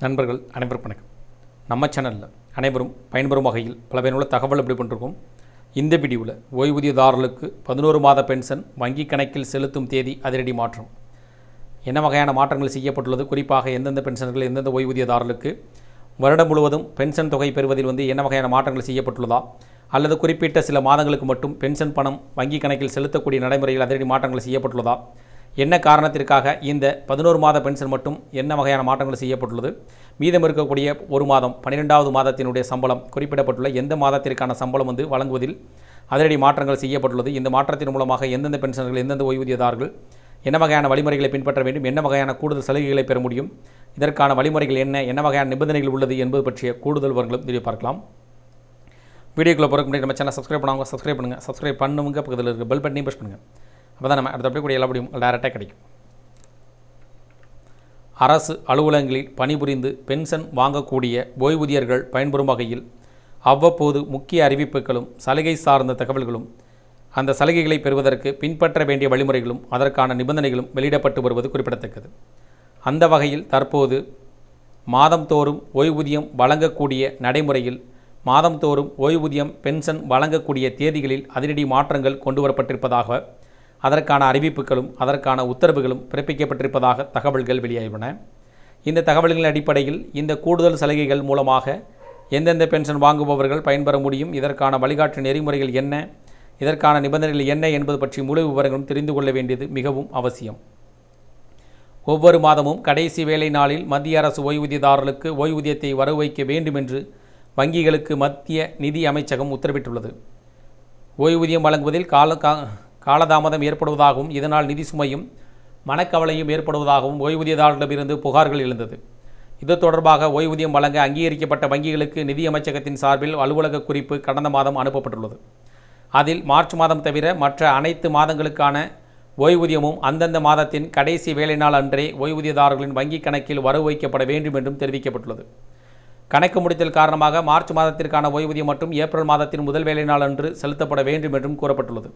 நண்பர்கள் அனைவருக்கும் வணக்கம். நம்ம சேனலில் அனைவரும் பயன்பெறும் வகையில் பல பயனுள்ள தகவல் எப்படி பண்ணிருக்கோம்? இந்த வீடியோவில் ஓய்வூதியதாரர்களுக்கு பதினோரு மாத பென்ஷன் வங்கி கணக்கில் செலுத்தும் தேதி அதிரடி மாற்றம். என்ன வகையான மாற்றங்கள் செய்யப்பட்டுள்ளது? குறிப்பாக எந்தெந்த பென்ஷன்கள் எந்தெந்த ஓய்வூதியதாரர்களுக்கு? வருடம் முழுவதும் பென்ஷன் தொகை பெறுவதில் வந்து என்ன வகையான மாற்றங்கள் செய்யப்பட்டுள்ளதா? அல்லது குறிப்பிட்ட சில மாதங்களுக்கு மட்டும் பென்ஷன் பணம் வங்கி கணக்கில் செலுத்தக்கூடிய நடைமுறையில் அதிரடி மாற்றங்கள் செய்யப்பட்டுள்ளதா? என்ன காரணத்திற்காக இந்த பதினோரு மாத பென்ஷன் மட்டும் என்ன வகையான மாற்றங்கள் செய்யப்பட்டுள்ளது? மீதம் இருக்கக்கூடிய ஒரு மாதம் பன்னிரெண்டாவது மாதத்தினுடைய சம்பளம் குறிப்பிடப்பட்டுள்ள எந்த மாதத்திற்கான சம்பளம் வந்து வழங்குவதில் அதிரடி மாற்றங்கள் செய்யப்பட்டுள்ளது? இந்த மாற்றத்தின் மூலமாக எந்தெந்த பென்ஷன்கள் எந்தெந்த ஓய்வூதியதாரர்கள் என்ன வகையான வழிமுறைகளை பின்பற்ற வேண்டும் என்ன வகையான கூடுதல் சலுகைகளை பெற முடியும் இதற்கான வழிமுறைகள் என்ன என்ன வகையான நிபந்தனைகள் உள்ளது என்பது பற்றிய கூடுதல் விவரங்களும் வீடியோ பார்க்கலாம். வீடியோக்குள்ளே போகிறக்கு முன்னாடி நம்ம சேனல் சப்ஸ்கிரைப் பண்ணுவாங்க சப்ஸ்கிரைப் பண்ணுங்கள் சப்ஸ்கிரைப் பண்ணுங்க பக்கத்தில் இருக்க பெல் பட்டனையும் ப்ரெஸ் பண்ணுங்கள் அப்போ தான் நம்ம அடுத்தபடி அப்படி கூட எல்லா படியும் டேரெக்டாக கிடைக்கும். அரசு அலுவலகங்களில் பணிபுரிந்து பென்ஷன் வாங்கக்கூடிய ஓய்வூதியர்கள் பயன்பெறும் வகையில் அவ்வப்போது முக்கிய அறிவிப்புகளும் சலுகை சார்ந்த தகவல்களும் அந்த சலுகைகளை பெறுவதற்கு பின்பற்ற வேண்டிய வழிமுறைகளும் அதற்கான நிபந்தனைகளும் வெளியிடப்பட்டு வருவது குறிப்பிடத்தக்கது. அந்த வகையில் தற்போது மாதந்தோறும் ஓய்வூதியம் வழங்கக்கூடிய நடைமுறையில் மாதந்தோறும் ஓய்வூதியம் பென்ஷன் வழங்கக்கூடிய தேதிகளில் அதிரடி மாற்றங்கள் கொண்டு வரப்பட்டிருப்பதாக அதற்கான அறிவிப்புகளும் அதற்கான உத்தரவுகளும் பிறப்பிக்கப்பட்டிருப்பதாக தகவல்கள் வெளியாகியுள்ளன. இந்த தகவல்களின் அடிப்படையில் இந்த கூடுதல் சலுகைகள் மூலமாக எந்தெந்த பென்ஷன் வாங்குபவர்கள் பயன்பெற முடியும் இதற்கான வழிகாட்டு நெறிமுறைகள் என்ன இதற்கான நிபந்தனைகள் என்ன என்பது பற்றி முழு விவரங்களும் தெரிந்து கொள்ள வேண்டியது மிகவும் அவசியம். ஒவ்வொரு மாதமும் கடைசி வேலை நாளில் மத்திய அரசு ஓய்வூதியதாரர்களுக்கு ஓய்வூதியத்தை வரவைக்க வைக்க வேண்டும் என்று வங்கிகளுக்கு மத்திய நிதி அமைச்சகம் உத்தரவிட்டுள்ளது. ஓய்வூதியம் வழங்குவதில் கால காலதாமதம் ஏற்படுவதாகவும் இதனால் நிதி சுமையும் மனக்கவலையும் ஏற்படுவதாகவும் ஓய்வூதியதாரர்களிடமிருந்து புகார்கள் எழுந்தது. இது தொடர்பாக ஓய்வூதியம் வழங்க அங்கீகரிக்கப்பட்ட வங்கிகளுக்கு நிதி அமைச்சகத்தின் சார்பில் அலுவலக குறிப்பு கடந்த மாதம் அனுப்பப்பட்டுள்ளது. அதில் மார்ச் மாதம் தவிர மற்ற அனைத்து மாதங்களுக்கான ஓய்வூதியமும் அந்தந்த மாதத்தின் கடைசி வேலை நாள் அன்றே ஓய்வூதியதாரர்களின் வங்கிக் கணக்கில் வரவு வைக்கப்பட வேண்டும் என்றும் தெரிவிக்கப்பட்டுள்ளது. கணக்கு முடித்தல் காரணமாக மார்ச் மாதத்திற்கான ஓய்வூதியம் மற்றும் ஏப்ரல் மாதத்தின் முதல் வேலை நாள் அன்று செலுத்தப்பட வேண்டும் என்றும் கூறப்பட்டுள்ளது.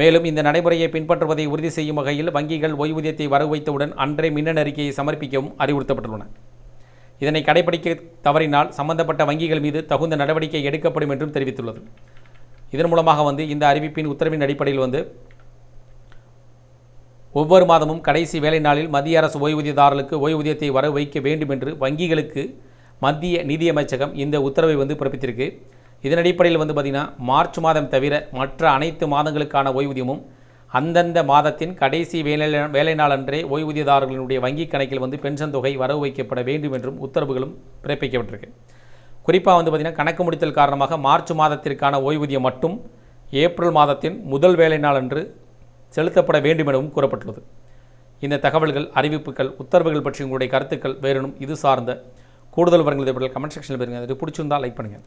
மேலும் இந்த நடைமுறையை பின்பற்றுவதை உறுதி செய்யும் வகையில் வங்கிகள் ஓய்வூதியத்தை வரவு வைத்தவுடன் அன்றே மின்னணு அறிக்கையை சமர்ப்பிக்கவும் அறிவுறுத்தப்பட்டுள்ளன. இதனை கடைபிடிக்க தவறினால் சம்பந்தப்பட்ட வங்கிகள் மீது தகுந்த நடவடிக்கை எடுக்கப்படும் என்றும் தெரிவித்துள்ளது. இதன் மூலமாக வந்து இந்த அறிவிப்பின் உத்தரவின் அடிப்படையில் வந்து ஒவ்வொரு மாதமும் கடைசி வேலை நாளில் மத்திய அரசு ஓய்வூதியதாரர்களுக்கு ஓய்வூதியத்தை வரவு வைக்க வேண்டும் என்று வங்கிகளுக்கு மத்திய நிதியமைச்சகம் இந்த உத்தரவை வந்து பிறப்பித்திருக்கு. இதன் அடிப்படையில் வந்து பார்த்திங்கன்னா மார்ச் மாதம் தவிர மற்ற அனைத்து மாதங்களுக்கான ஓய்வூதியமும் அந்தந்த மாதத்தின் கடைசி வேலை வேலை நாள் அன்றே வங்கிக் கணக்கில் வந்து பென்ஷன் தொகை வரவு வைக்கப்பட வேண்டும் என்றும் உத்தரவுகளும் பிறப்பிக்கப்பட்டிருக்கு. குறிப்பாக வந்து பார்த்திங்கன்னா கணக்கு முடித்தல் காரணமாக மார்ச் மாதத்திற்கான ஓய்வூதியம் மட்டும் ஏப்ரல் மாதத்தின் முதல் வேலை நாள் அன்று செலுத்தப்பட வேண்டும் எனவும் கூறப்பட்டுள்ளது. இந்த தகவல்கள் அறிவிப்புகள் உத்தரவுகள் பற்றி உங்களுடைய கருத்துக்கள் வேறனும் இது சார்ந்த கூடுதல் வரங்கள் கமெண்ட் செக்ஷனில் பெறுங்க. அது பிடிச்சிருந்தால் லைக் பண்ணுங்கள்